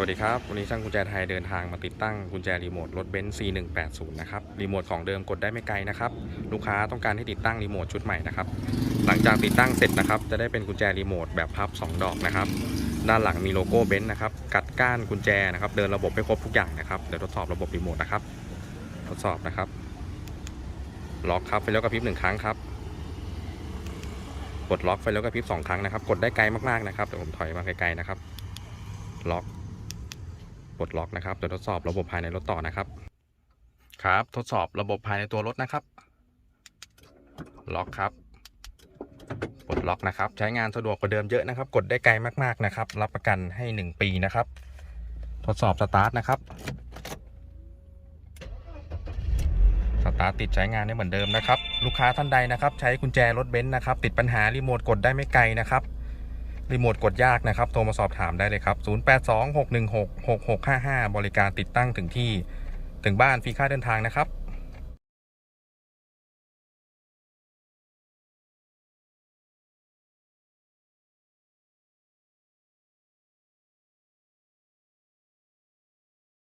วัสดีครับ วันนี้ช่างกุญแจไทยเดินทางมาติดตั้งกุญแจรีโมทรถเบนซ์ C180 นะครับ รีโมทของเดิมกดได้ไม่ไกลนะครับ ลูกค้าต้องการให้ติดตั้งรีโมทชุดใหม่นะครับ หลังจากติดตั้งเสร็จนะครับ จะได้เป็นกุญแจรีโมทแบบพับ 2 ดอกนะครับ ด้านหลังมีโลโก้เบนซ์นะครับ กัดก้านกุญแจนะครับ เดินระบบให้ครบทุกอย่างนะครับ เดี๋ยวทดสอบระบบรีโมทนะครับ ทดสอบนะครับ ล็อกครับไฟเลี้ยวกระพริบหนึ่งครั้งครับ กดล็อกไฟเลี้ยวกระพริบสองครั้งนะครับ กดได้ไกลมากๆนะครับ เดี๋ยวผมถอยมาไกลๆนะครับ ล็อก ปลดล็อกนะครับเดี๋ยวทดสอบระบบภายในรถต่อนะครับ ครับ ทดสอบระบบภายในตัวรถนะครับ ล็อกครับปลดล็อกนะครับ ใช้งานสะดวกกว่าเดิมเยอะนะครับ กดได้ไกลมากๆนะครับ รับประกันให้ 1 ปีนะครับ ทดสอบสตาร์ทนะครับสตาร์ทติดใช้งานได้เหมือนเดิมนะครับ ลูกค้าท่านใดนะครับ ใช้กุญแจรถเบนซ์นะครับ ติดปัญหารีโมทกดได้ไม่ไกลนะครับ รีโมทกดยากนะครับ โทรมาสอบถามได้เลยครับ 0826166655 บริการติดตั้งถึงที่ถึงบ้านฟรีค่าเดินทางนะครับ